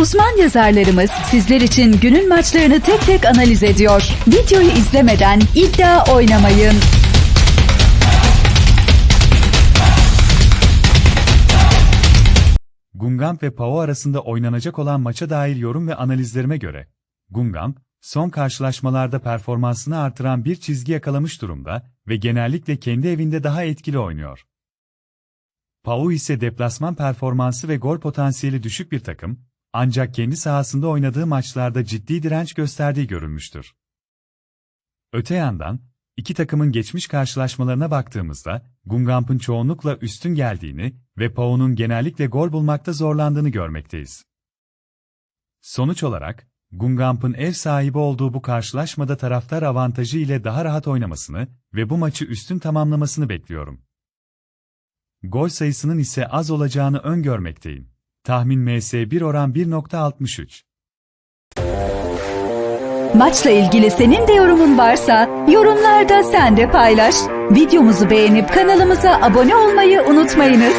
Uzman yazarlarımız sizler için günün maçlarını tek tek analiz ediyor. Videoyu izlemeden iddia oynamayın. Gungamp ve Pao arasında oynanacak olan maça dair yorum ve analizlerime göre, Gungamp, son karşılaşmalarda performansını artıran bir çizgi yakalamış durumda ve genellikle kendi evinde daha etkili oynuyor. Pau ise deplasman performansı ve gol potansiyeli düşük bir takım, ancak kendi sahasında oynadığı maçlarda ciddi direnç gösterdiği görülmüştür. Öte yandan, iki takımın geçmiş karşılaşmalarına baktığımızda, Gungamp'ın çoğunlukla üstün geldiğini ve Pau'nun genellikle gol bulmakta zorlandığını görmekteyiz. Sonuç olarak, Gungamp'ın ev sahibi olduğu bu karşılaşmada taraftar avantajı ile daha rahat oynamasını ve bu maçı üstün tamamlamasını bekliyorum. Gol sayısının ise az olacağını öngörmekteyim. Tahmin MS 1 oran 1.63. Maçla ilgili senin de yorumun varsa yorumlarda sen de paylaş. Videomuzu beğenip kanalımıza abone olmayı unutmayınız.